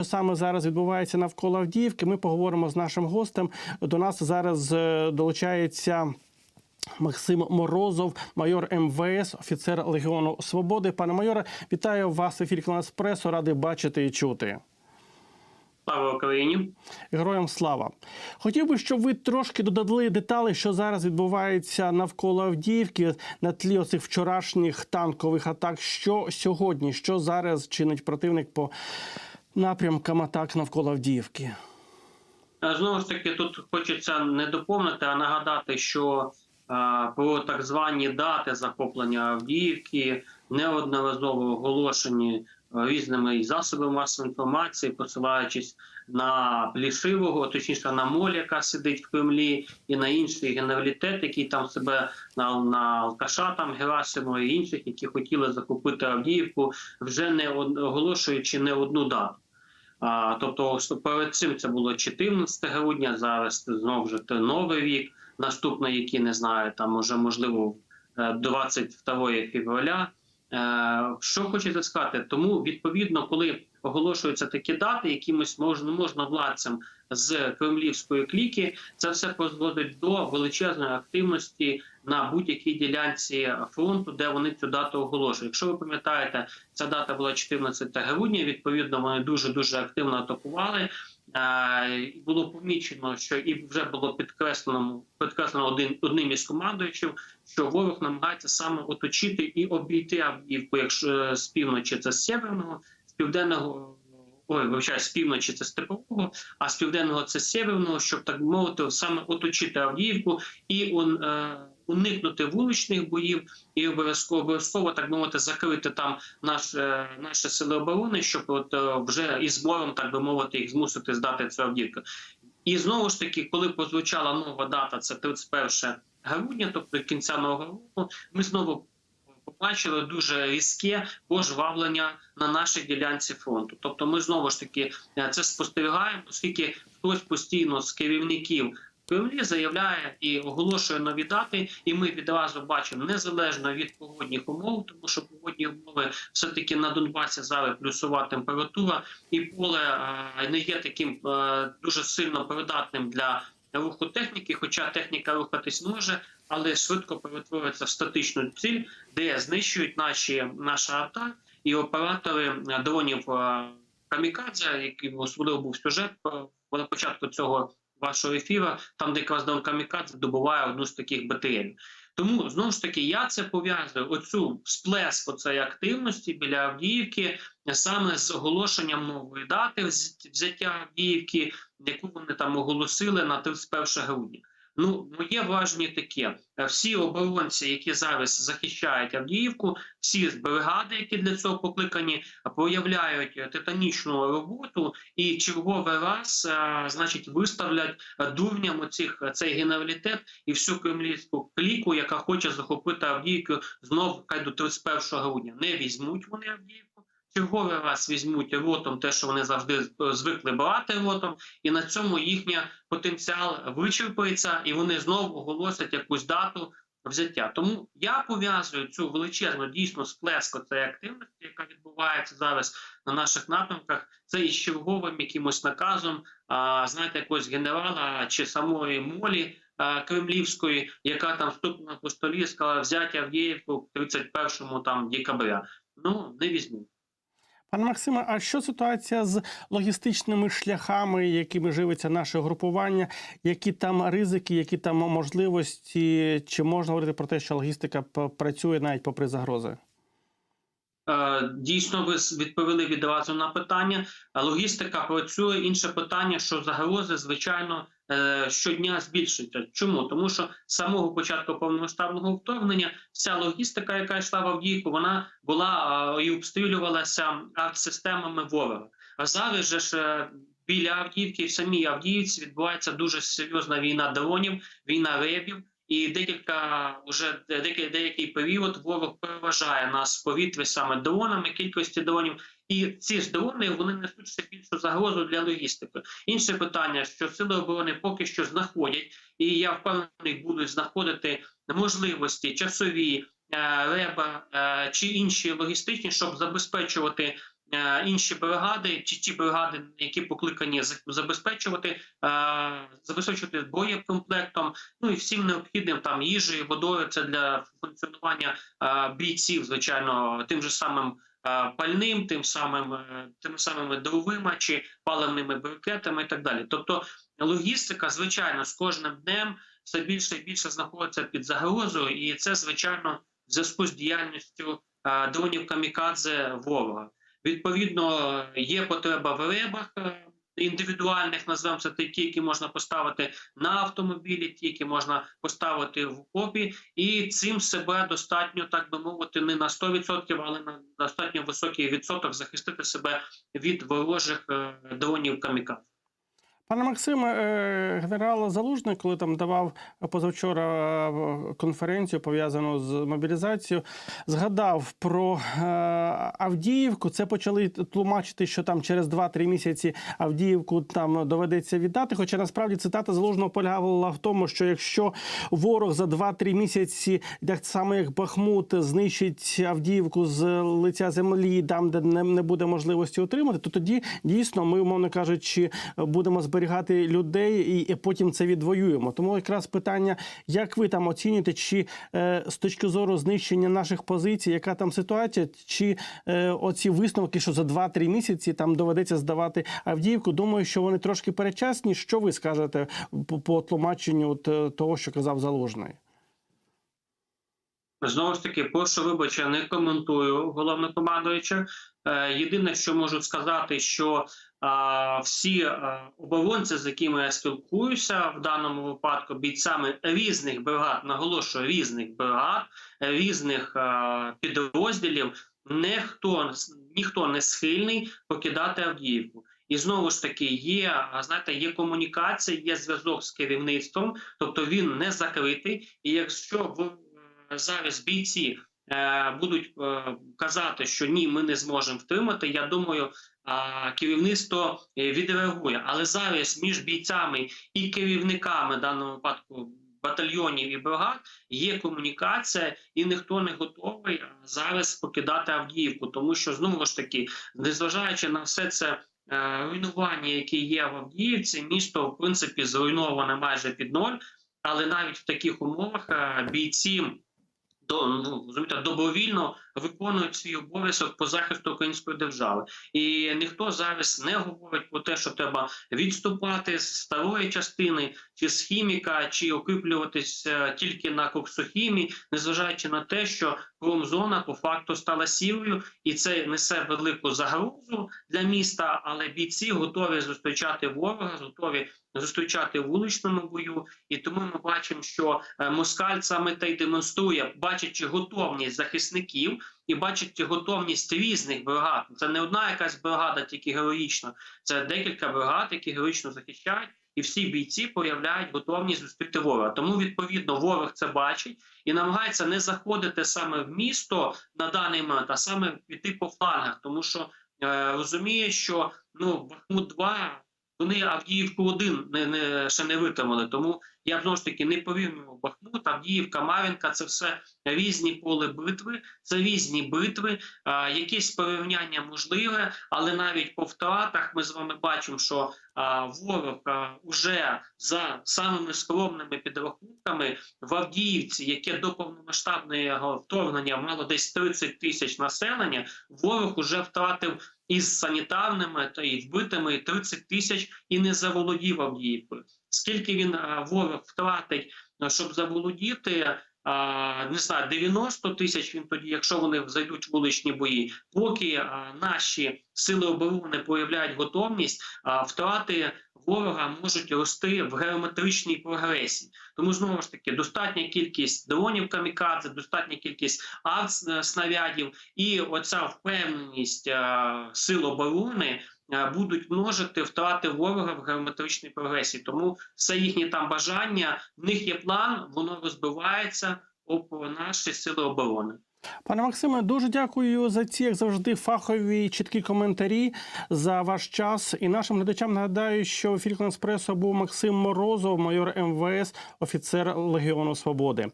Що саме зараз відбувається навколо Авдіївки? Ми поговоримо з нашим гостем. До нас зараз е, долучається. Максим Морозов, майор МВС, офіцер Легіону Свободи. Пане майоре, вітаю вас в ефірі «Кланас Пресу. Радий бачити і чути. Слава Україні! Героям слава! Хотів би, щоб ви трошки додали деталі, що зараз відбувається навколо Авдіївки на тлі оцих вчорашніх танкових атак. Що сьогодні, що зараз чинить противник по напрямкам атак навколо Авдіївки? Знову ж таки, тут хочеться не доповнити, а нагадати, що про так звані дати захоплення Авдіївки неодноразово оголошені е, різними засобами масової інформації, посилаючись на Плішивого, точніше на Моль, яка сидить в Кремлі, і на інший генералітет, який там себе на, на Алкаша, там Герасимова і інших, які хотіли захопити Авдіївку, вже не оголошуючи не одну дату. А, тобто перед цим це було 14 грудня, зараз знову таки новий рік, наступний, який не знаю, там уже можливо е, 22 февраля. Е, Що хочеться сказати, тому відповідно, коли оголошуються такі дати, якимось можна можновладцям з кремлівської кліки, це все призводить до величезної активності на будь-якій ділянці фронту, де вони цю дату оголошують. Якщо ви пам'ятаєте, ця дата була 14 грудня. Відповідно, вони дуже дуже активно атакували. Було помічено, що і вже було підкреслено підкреслено один одним із командуючих, що ворог намагається саме оточити і обійти Авдіївку, якщо е, з півночі це з северного, з південного. Ой, вибачаю, з півночі це з степового, а з південного це з северного, щоб так мовити, саме оточити Авдіївку і он, е, уникнути вуличних боїв, і обов'язково обов'язково так би мовити закрити там наш, е, наші сили оборони, щоб от е, вже із збором, так би мовити, їх змусити здати цю Авдіївку. І знову ж таки, коли прозвучала нова дата, це 31 грудня, тобто кінця нового року, ми знову побачили дуже різке пожвавлення на нашій ділянці фронту. Тобто, ми знову ж таки е, це спостерігаємо, оскільки хтось постійно з керівників. Кремлі заявляє і оголошує нові дати, і ми відразу бачимо незалежно від погодних умов, тому що погодні умови все таки на Донбасі зараз плюсова температура, і поле е, не є таким е, дуже сильно придатним для руху техніки, хоча техніка рухатись може, але швидко перетворюється в статичну ціль, де знищують наші наша арта і оператори е, дронів Камікадзе, який особливо був сюжет на початку цього вашого ефіра, там де якраз дрон Камікадзе добуває одну з таких БТРів. Тому знову ж таки я це пов'язую оцю сплеск оцеї активності біля Авдіївки саме з оголошенням нової дати взяття Авдіївки, яку вони там оголосили на 31 грудня. Ну, моє враження таке: Е, всі оборонці, які зараз захищають Авдіївку, всі бригади, які для цього покликані, проявляють е, титанічну роботу і черговий раз, е, значить, виставлять дурням оцих е, цей генералітет і всю кремлівську кліку, яка хоче захопити Авдіївку знов хай до 31 грудня. Не візьмуть вони Авдіївку. Черговий раз візьмуть ротом те, що вони завжди е, звикли брати ротом, і на цьому їхній потенціал вичерпується, і вони знову оголосять якусь дату взяття. Тому я пов'язую цю величезну дійсно сплеску цієї активності, яка відбувається зараз на наших напрямках. Це із черговим якимось наказом, а, знаєте, якогось генерала чи самої молі. Кремлівської, яка там стукнула по столі, сказала взяти Авдіївку 31 там декабря. Ну не візьму. Пане Максиме, а що ситуація з логістичними шляхами, якими живиться наше групування? Які там ризики, які там можливості? Чи можна говорити про те, що логістика працює навіть попри загрози? Е, Дійсно, ви відповіли відразу на питання. Логістика працює. Інше питання, що загрози, звичайно, щодня збільшується. Чому? Тому що з самого початку повномасштабного вторгнення вся логістика, яка йшла в Авдіївку, вона була е, і обстрілювалася артсистемами ворога. А зараз же ж е, біля Авдіївки, в самій Авдіївці відбувається дуже серйозна війна дронів, війна ребів. І декілька уже деякий, деякий період ворог переважає нас повітрі саме дронами, кількості дронів. І ці ж дрони вони несуть ще більшу загрозу для логістики. Інше питання, що сили оборони поки що знаходять, і я впевнений, будуть знаходити можливості часові, е, реба е, чи інші логістичні, щоб забезпечувати інші бригади, чи ті бригади, які покликані забезпечувати, е, забезпечувати боєкомплектом, ну і всім необхідним там їжею, водою. Це для функціонування е, бійців, звичайно, тим же самим. е, Пальним, тим самим е, тими самими дровима чи паливними брикетами і так далі. Тобто логістика, звичайно, з кожним днем все більше і більше знаходиться під загрозою, і це звичайно в зв'язку з діяльністю е, дронів камікадзе ворога. Відповідно, є потреба в ребах е, індивідуальних, називаємо це такі, які можна поставити на автомобілі, ті, які можна поставити в копі, і цим себе достатньо, так би мовити, не на 100%, але на достатньо високий відсоток захистити себе від ворожих е, дронів камікадзе. Пане Максиме, е, генерал Залужний, коли там давав позавчора е, конференцію пов'язану з мобілізацією, згадав про е, Авдіївку. Це почали тлумачити, що там через 2-3 місяці Авдіївку там доведеться віддати. Хоча насправді цитата Залужного полягала в тому, що якщо ворог за 2-3 місяці, так само як Бахмут, знищить Авдіївку з лиця землі, там де не, буде можливості отримати, то тоді дійсно ми, умовно кажучи, будемо зберігати людей і, потім це відвоюємо. Тому якраз питання, як ви там оцінюєте, чи е, з точки зору знищення наших позицій, яка там ситуація, чи е, оці висновки, що за 2-3 місяці там доведеться здавати Авдіївку, думаю, що вони трошки перечасні. Що ви скажете по, тлумаченню е, того, що казав Залужний? Знову ж таки, прошу вибачення, не коментую головнокомандуюча. Єдине, що можу сказати, що всі оборонці, з якими я спілкуюся в даному випадку, бійцями різних бригад, наголошую різних бригад, різних а, підрозділів, ніхто, ніхто не схильний покидати Авдіївку. І знову ж таки, є знаєте, є комунікація, є зв'язок з керівництвом, тобто він не закритий. І якщо в е, зараз бійці е, будуть е, казати, що ні, ми не зможемо втримати. Я думаю, керівництво е, відреагує. Але зараз між бійцями і керівниками в даному випадку батальйонів і бригад є комунікація, і ніхто не готовий зараз покидати Авдіївку, тому що знову ж таки, незважаючи на все це. е, Руйнування, яке є в Авдіївці, місто в принципі зруйноване майже під ноль, але навіть в таких умовах е, бійці до ну розумієте, добровільно виконують свій обов'язок по захисту української держави, і ніхто зараз не говорить про те, що треба відступати з старої частини, чи з хіміка, чи окріплюватися тільки на коксохімії, незважаючи на те, що промзона по факту стала сірою, і це несе велику загрозу для міста. Але бійці готові зустрічати ворога, готові зустрічати в вуличному бою. І тому ми бачимо, що е, москаль саме те й демонструє, бачачи готовність захисників і бачачи готовність різних бригад. Це не одна якась бригада, тільки героїчна. Це декілька бригад, які героїчно захищають. І всі бійці проявляють готовність зустріти ворога. Тому відповідно ворог це бачить і намагається не заходити саме в місто на даний момент, а саме піти по флангах, тому що е, розуміє, що ну Бахмут 2 вони Авдіївку один не, не ще не витримали. Тому я б знову ж таки не порівнював Бахмут, Авдіївка, Мар'їнка це все різні поле битви, це різні битви. А, якісь порівняння можливе, але навіть по втратах ми з вами бачимо, що а, ворог а, уже за самими скромними підрахунками в Авдіївці, яке до повномасштабного вторгнення мало десь 30 тисяч населення, ворог уже втратив із санітарними та і вбитими 30 тисяч і не заволодів Авдіївкою. Скільки він ворог втратить, щоб заволодіти? Не знаю, 90 тисяч він тоді, якщо вони зайдуть в вуличні бої, поки наші сили оборони проявляють готовність, втрати ворога можуть рости в геометричній прогресії. Тому знову ж таки достатня кількість дронів камікадзе, достатня кількість снарядів і оця впевненість сил оборони будуть множити втрати ворога в геометричній прогресії. Тому все їхнє там бажання, в них є план, воно розбивається об наші сили оборони. Пане Максиме, дуже дякую за ці, як завжди, фахові чіткі коментарі за ваш час. І нашим глядачам нагадаю, що в «Еспресо» був Максим Морозов, майор МВС, офіцер Легіону Свободи.